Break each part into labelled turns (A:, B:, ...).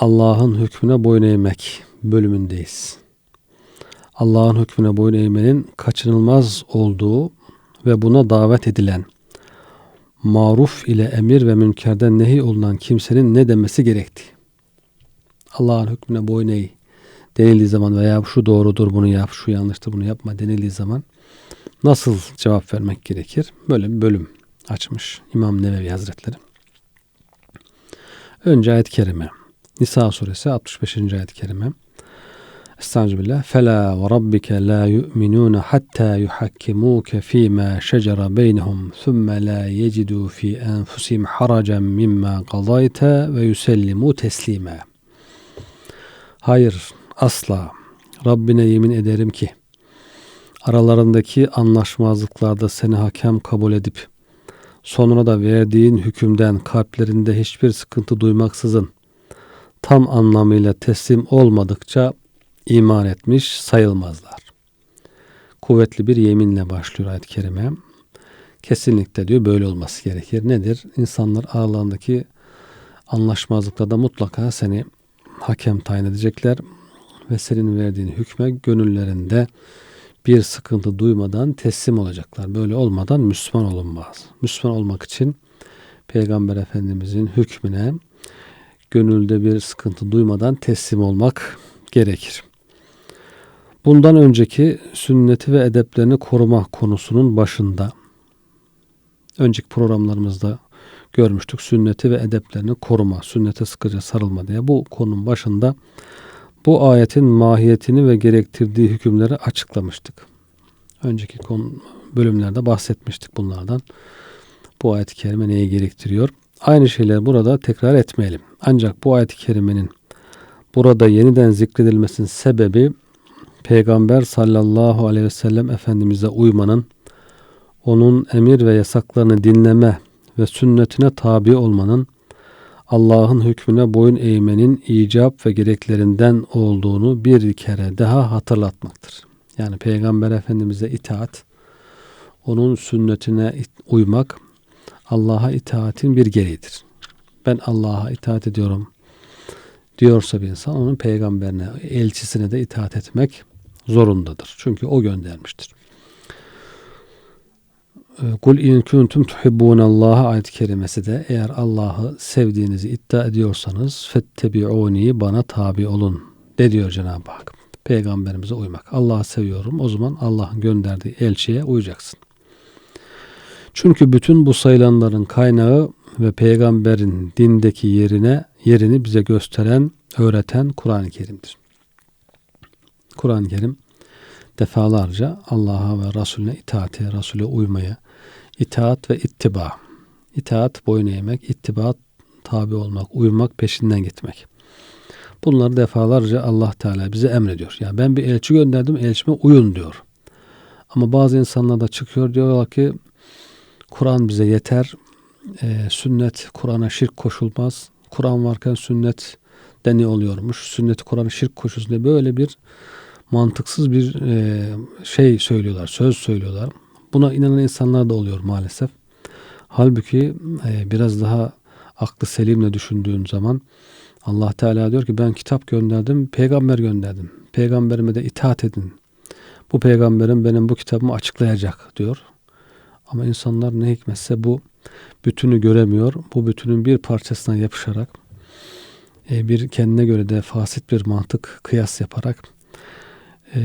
A: Allah'ın hükmüne boyun eğmek bölümündeyiz. Allah'ın hükmüne boyun eğmenin kaçınılmaz olduğu ve buna davet edilen, maruf ile emir ve münkerden nehi olunan kimsenin ne demesi gerektiği. Allah'ın hükmüne boyun eğ denildiği zaman veya şu doğrudur bunu yap, şu yanlıştır bunu yapma denildiği zaman nasıl cevap vermek gerekir? Böyle bir bölüm açmış İmam Nevevi Hazretleri. Önce ayet-i kerime. Nisa suresi 65. ayet-i kerime. Estağfirullah. Fela ve rabbike la yu'minun hatta yuhakkimuke fîmâ şecere beynehum thumme la yecidu fî enfusihim haracen mimma qadayte ve yusellimu teslima. Hayır, asla. Rabbine yemin ederim ki aralarındaki anlaşmazlıklarda seni hakem kabul edip sonra da verdiğin hükümden kalplerinde hiçbir sıkıntı duymaksızın tam anlamıyla teslim olmadıkça iman etmiş sayılmazlar. Kuvvetli bir yeminle başlıyor ayet-i kerime. Kesinlikle diyor böyle olması gerekir. Nedir? İnsanlar aralarındaki anlaşmazlıklarda mutlaka seni hakem tayin edecekler ve senin verdiğin hükme gönüllerinde bir sıkıntı duymadan teslim olacaklar. Böyle olmadan Müslüman olunmaz. Müslüman olmak için Peygamber Efendimizin hükmüne gönülde bir sıkıntı duymadan teslim olmak gerekir. Bundan önceki sünneti ve edeplerini koruma konusunun başında önceki programlarımızda görmüştük. Sünneti ve edeplerini koruma, sünnete sıkıca sarılma diye. Bu konunun başında bu ayetin mahiyetini ve gerektirdiği hükümleri açıklamıştık. Önceki konu bölümlerde bahsetmiştik bunlardan. Bu ayet-i kerime neyi gerektiriyor? Aynı şeyler burada tekrar etmeyelim. Ancak bu ayet-i kerimenin burada yeniden zikredilmesinin sebebi Peygamber sallallahu aleyhi ve sellem Efendimiz'e uymanın, onun emir ve yasaklarını dinleme ve sünnetine tabi olmanın, Allah'ın hükmüne boyun eğmenin icap ve gereklerinden olduğunu bir kere daha hatırlatmaktır. Yani Peygamber Efendimiz'e itaat, onun sünnetine uymak, Allah'a itaatin bir gereğidir. Ben Allah'a itaat ediyorum diyorsa bir insan onun peygamberine, elçisine de itaat etmek zorundadır. Çünkü o göndermiştir. Ee, Kul in kuntum tuhibbunallaha ayet kerimesi de eğer Allah'ı sevdiğinizi iddia ediyorsanız fettebi'uni bana tabi olun de diyor Cenab-ı Hak. Peygamberimize uymak. Allah'ı seviyorum. O zaman Allah'ın gönderdiği elçiye uyacaksın. Çünkü bütün bu sayılanların kaynağı ve peygamberin dindeki yerine yerini bize gösteren, öğreten Kur'an-ı Kerim'dir. Kur'an-ı Kerim defalarca Allah'a ve Resulüne itaate, Resul'e uymaya, itaat ve ittiba. İtaat boyun eğmek, ittiba tabi olmak, uymak, peşinden gitmek. Bunları defalarca Allah Teala bize emrediyor. Yani ben bir elçi gönderdim, elçime uyun diyor. Ama bazı insanlar da çıkıyor diyorlar ki Kur'an bize yeter. E, sünnet, Kur'an'a şirk koşulmaz. Kur'an varken sünnet de ne oluyormuş? Sünneti Kur'an'a şirk koşulsun diye böyle bir mantıksız bir e, şey söylüyorlar, söz söylüyorlar. Buna inanan insanlar da oluyor maalesef. Halbuki e, biraz daha aklı selimle düşündüğün zaman Allah Teala diyor ki ben kitap gönderdim, peygamber gönderdim. Peygamberime de itaat edin. Bu peygamberim benim bu kitabımı açıklayacak diyor. Ama insanlar ne hikmetse bu bütünü göremiyor. Bu bütünün bir parçasına yapışarak e, bir kendine göre de fasit bir mantık kıyas yaparak e,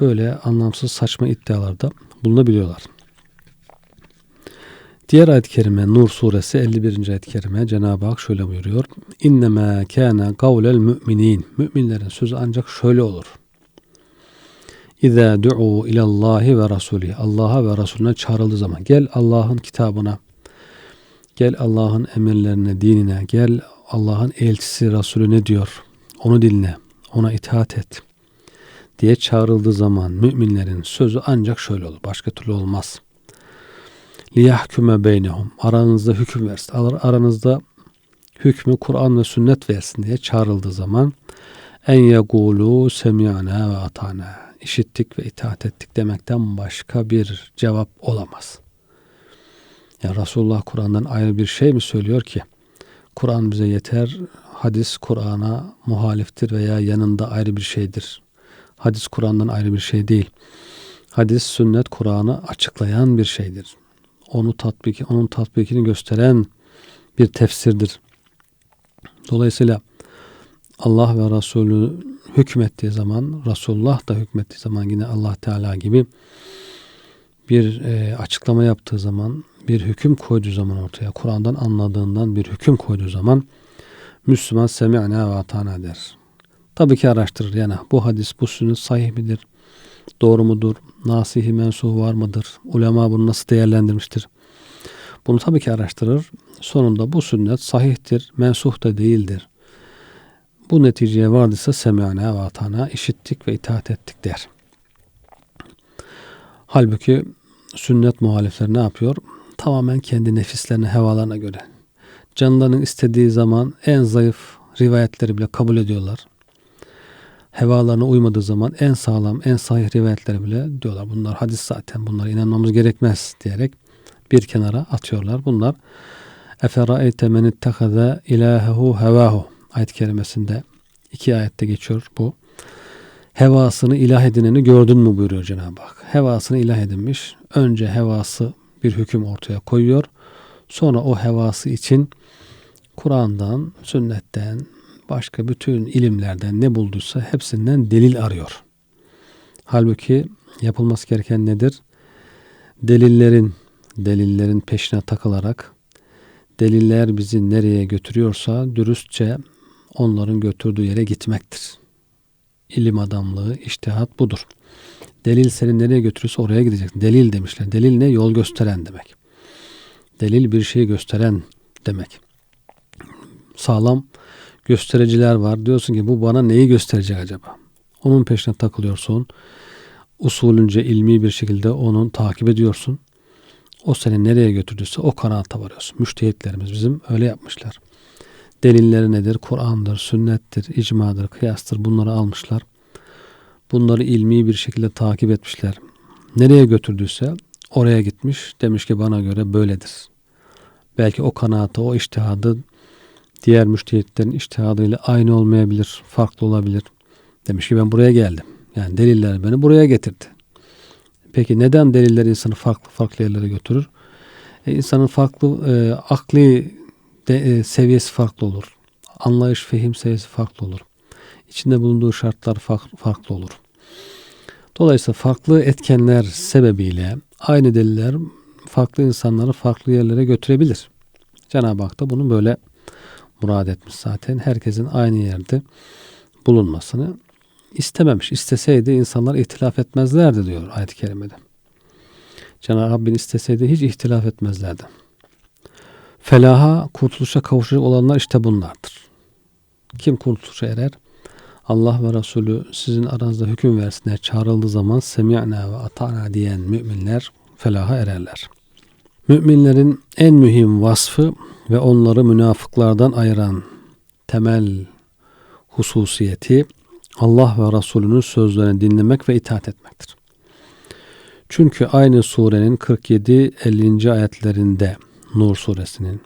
A: böyle anlamsız saçma iddialarda bulunabiliyorlar. Diğer ayet-i kerime Nur suresi 51. ayet-i kerime Cenab-ı Hak şöyle buyuruyor. İnnemâ kâne kavlel müminin. Müminlerin sözü ancak şöyle olur. İzâ du'u ilallahi ve rasulih. Allah'a ve Resulüne çağrıldığı zaman gel Allah'ın kitabına, gel Allah'ın emirlerine, dinine, gel Allah'ın elçisi Resulü ne diyor? Onu dinle, ona itaat et diye çağrıldığı zaman müminlerin sözü ancak şöyle olur. Başka türlü olmaz. Liyahküme beynehum. Aranızda hüküm versin. Aranızda hükmü Kur'an ve sünnet versin diye çağrıldığı zaman en yegulu semiyana ve atana. İşittik ve itaat ettik demekten başka bir cevap olamaz. Ya Resulullah Kur'an'dan ayrı bir şey mi söylüyor ki? Kur'an bize yeter. Hadis Kur'an'a muhaliftir veya yanında ayrı bir şeydir. Hadis Kur'an'dan ayrı bir şey değil. Hadis, sünnet Kur'an'ı açıklayan bir şeydir. Onu tatbiki, onun tatbikini gösteren bir tefsirdir. Dolayısıyla Allah ve Resulü hükmettiği zaman, Resulullah da hükmettiği zaman yine Allah Teala gibi bir e, açıklama yaptığı zaman, bir hüküm koyduğu zaman ortaya, Kur'an'dan anladığından bir hüküm koyduğu zaman Müslüman semi'na ve atana der. Tabii ki araştırır. Yani bu hadis, bu sünnet sahih midir? Doğru mudur? Nasihi mensuh var mıdır? Ulema bunu nasıl değerlendirmiştir? Bunu tabii ki araştırır. Sonunda bu sünnet sahihtir, mensuh da değildir. Bu neticeye vardıysa semâne ve atana işittik ve itaat ettik der. Halbuki sünnet muhalifleri ne yapıyor? Tamamen kendi nefislerine, hevalarına göre. Canlarının istediği zaman en zayıf rivayetleri bile kabul ediyorlar. Hevalarına uymadığı zaman en sağlam, en sahih rivayetleri bile diyorlar. Bunlar hadis zaten, bunlara inanmamız gerekmez diyerek bir kenara atıyorlar. Bunlar Eferaeyte men ittehaza ilahehu hevahu ayet kerimesinde iki ayette geçiyor bu. Hevasını ilah edineni gördün mü buyuruyor Cenab-ı Hak. Hevasını ilah edinmiş. Önce hevası bir hüküm ortaya koyuyor. Sonra o hevası için Kur'an'dan, sünnetten, başka bütün ilimlerden ne bulduysa hepsinden delil arıyor. Halbuki yapılması gereken nedir? Delillerin delillerin peşine takılarak deliller bizi nereye götürüyorsa dürüstçe onların götürdüğü yere gitmektir. İlim adamlığı, iştihat budur. Delil seni nereye götürürse oraya gideceksin. Delil demişler. Delil ne? Yol gösteren demek. Delil bir şeyi gösteren demek. Sağlam göstericiler var. Diyorsun ki bu bana neyi gösterecek acaba? Onun peşine takılıyorsun. Usulünce ilmi bir şekilde onun takip ediyorsun. O seni nereye götürdüyse o kanaata varıyorsun. Müştehitlerimiz bizim öyle yapmışlar. Delilleri nedir? Kur'an'dır, sünnettir, icmadır, kıyastır. Bunları almışlar. Bunları ilmi bir şekilde takip etmişler. Nereye götürdüyse oraya gitmiş. Demiş ki bana göre böyledir. Belki o kanaatı, o iştihadı diğer müştehitlerin iştihadıyla aynı olmayabilir, farklı olabilir. Demiş ki ben buraya geldim. Yani deliller beni buraya getirdi. Peki neden deliller insanı farklı farklı yerlere götürür? E, insanın farklı e, akli de, e, seviyesi farklı olur. Anlayış, fehim seviyesi farklı olur. İçinde bulunduğu şartlar farklı, olur. Dolayısıyla farklı etkenler sebebiyle aynı deliller farklı insanları farklı yerlere götürebilir. Cenab-ı Hak da bunu böyle murad etmiş zaten. Herkesin aynı yerde bulunmasını istememiş. İsteseydi insanlar ihtilaf etmezlerdi diyor ayet-i kerimede. Cenab-ı Rabbin isteseydi hiç ihtilaf etmezlerdi. Felaha, kurtuluşa kavuşacak olanlar işte bunlardır. Kim kurtuluşa erer? Allah ve Resulü sizin aranızda hüküm versinler çağrıldığı zaman semi'na ve ata'na diyen müminler felaha ererler. Müminlerin en mühim vasfı ve onları münafıklardan ayıran temel hususiyeti Allah ve Resulünün sözlerini dinlemek ve itaat etmektir. Çünkü aynı surenin 47-50. ayetlerinde Nur suresinin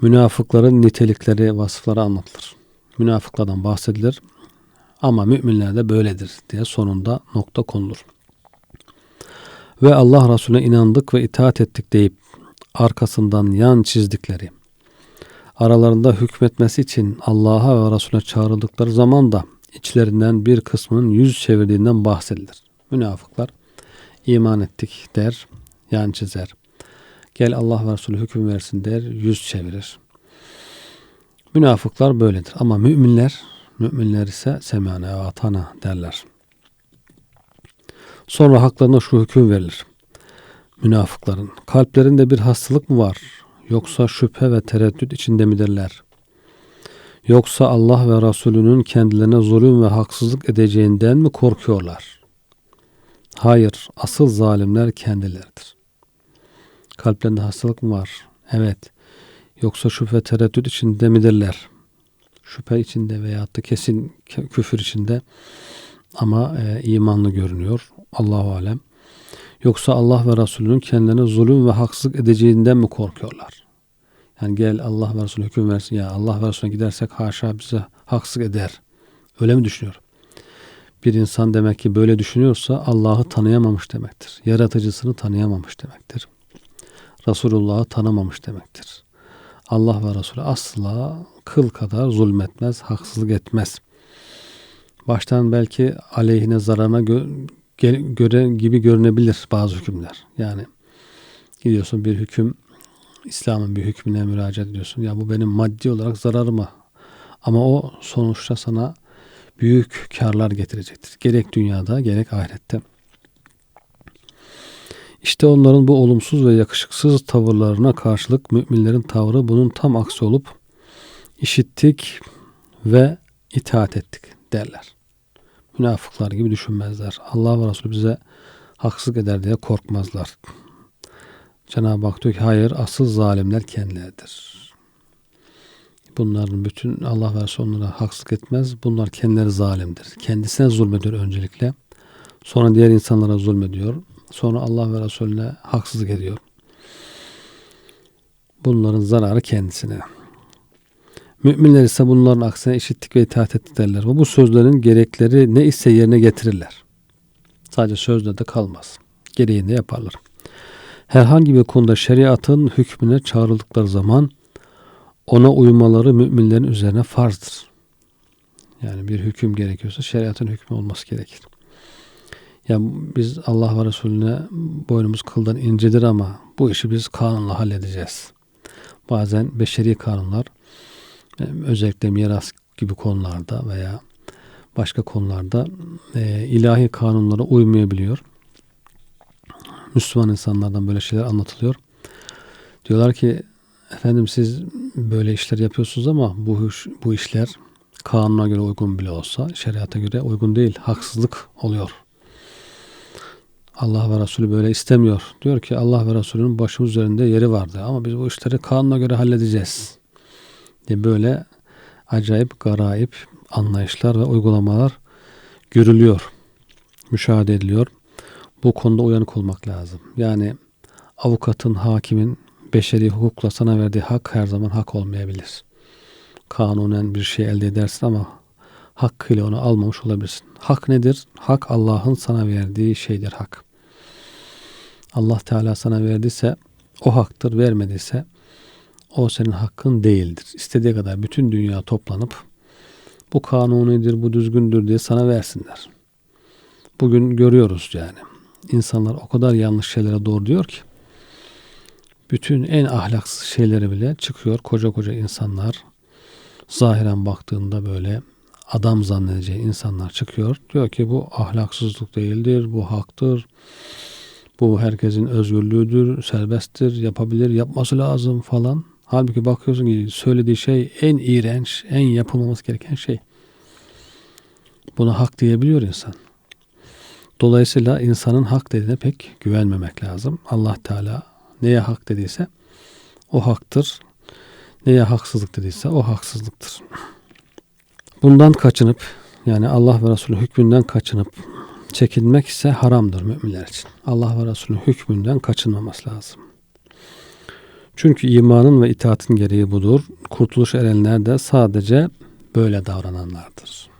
A: münafıkların nitelikleri, vasıfları anlatılır. Münafıklardan bahsedilir ama müminler de böyledir diye sonunda nokta konulur. Ve Allah Resulüne inandık ve itaat ettik deyip arkasından yan çizdikleri, aralarında hükmetmesi için Allah'a ve Resulüne çağrıldıkları zaman da içlerinden bir kısmının yüz çevirdiğinden bahsedilir. Münafıklar iman ettik der, yan çizer. Gel Allah ve Resulü hüküm versin der, yüz çevirir. Münafıklar böyledir ama müminler, müminler ise semane ve atana derler. Sonra haklarına şu hüküm verilir. Münafıkların kalplerinde bir hastalık mı var? Yoksa şüphe ve tereddüt içinde midirler? Yoksa Allah ve Resulünün kendilerine zulüm ve haksızlık edeceğinden mi korkuyorlar? Hayır, asıl zalimler kendileridir. Kalplerinde hastalık mı var? Evet. Yoksa şüphe tereddüt içinde midirler? Şüphe içinde veyahut da kesin küfür içinde ama e, imanlı görünüyor. Allahu alem. Yoksa Allah ve Resulünün kendilerine zulüm ve haksızlık edeceğinden mi korkuyorlar? Yani gel Allah ve Resulü hüküm versin ya Allah ve Resulüne gidersek haşa bize haksız eder. Öyle mi düşünüyor? Bir insan demek ki böyle düşünüyorsa Allah'ı tanıyamamış demektir. Yaratıcısını tanıyamamış demektir. Resulullah'ı tanımamış demektir. Allah ve Resulü asla kıl kadar zulmetmez, haksızlık etmez. Baştan belki aleyhine zararına gö- göre gibi görünebilir bazı hükümler. Yani gidiyorsun bir hüküm İslam'ın bir hükmüne müracaat ediyorsun. Ya bu benim maddi olarak zararıma. Ama o sonuçta sana büyük karlar getirecektir. Gerek dünyada gerek ahirette. İşte onların bu olumsuz ve yakışıksız tavırlarına karşılık müminlerin tavrı bunun tam aksi olup işittik ve itaat ettik derler. Münafıklar gibi düşünmezler. Allah ve Resulü bize haksızlık eder diye korkmazlar. Cenab-ı Hak diyor ki hayır asıl zalimler kendileridir. Bunların bütün Allah ve Resulü onlara haksızlık etmez. Bunlar kendileri zalimdir. Kendisine zulmediyor öncelikle. Sonra diğer insanlara zulmediyor. Sonra Allah ve Resulüne haksızlık ediyor. Bunların zararı kendisine. Müminler ise bunların aksine işittik ve itaat ettik derler. Bu sözlerin gerekleri ne ise yerine getirirler. Sadece sözde de kalmaz. Gereğini yaparlar. Herhangi bir konuda şeriatın hükmüne çağrıldıkları zaman ona uymaları müminlerin üzerine farzdır. Yani bir hüküm gerekiyorsa şeriatın hükmü olması gerekir. Ya biz Allah ve Resulüne boynumuz kıldan incedir ama bu işi biz kanunla halledeceğiz. Bazen beşeri kanunlar özellikle miras gibi konularda veya başka konularda e, ilahi kanunlara uymayabiliyor. Müslüman insanlardan böyle şeyler anlatılıyor. Diyorlar ki efendim siz böyle işler yapıyorsunuz ama bu iş, bu işler kanuna göre uygun bile olsa şeriata göre uygun değil. Haksızlık oluyor. Allah ve Resulü böyle istemiyor. Diyor ki Allah ve Resulünün başımız üzerinde yeri vardı ama biz bu işleri kanuna göre halledeceğiz. Diye böyle acayip garayip anlayışlar ve uygulamalar görülüyor. Müşahede ediliyor. Bu konuda uyanık olmak lazım. Yani avukatın, hakimin beşeri hukukla sana verdiği hak her zaman hak olmayabilir. Kanunen bir şey elde edersin ama hakkıyla onu almamış olabilirsin. Hak nedir? Hak Allah'ın sana verdiği şeydir hak. Allah Teala sana verdiyse o haktır, vermediyse o senin hakkın değildir. İstediği kadar bütün dünya toplanıp bu kanunidir, bu düzgündür diye sana versinler. Bugün görüyoruz yani. İnsanlar o kadar yanlış şeylere doğru diyor ki bütün en ahlaksız şeyleri bile çıkıyor koca koca insanlar zahiren baktığında böyle adam zannedeceği insanlar çıkıyor. Diyor ki bu ahlaksızlık değildir, bu haktır. Bu herkesin özgürlüğüdür, serbesttir, yapabilir, yapması lazım falan. Halbuki bakıyorsun ki söylediği şey en iğrenç, en yapılmaması gereken şey. Buna hak diyebiliyor insan. Dolayısıyla insanın hak dediğine pek güvenmemek lazım. Allah Teala neye hak dediyse o haktır. Neye haksızlık dediyse o haksızlıktır. Bundan kaçınıp yani Allah ve Resulü hükmünden kaçınıp çekinmek ise haramdır müminler için. Allah ve Resulü hükmünden kaçınmaması lazım. Çünkü imanın ve itaatin gereği budur. Kurtuluş erenler de sadece böyle davrananlardır.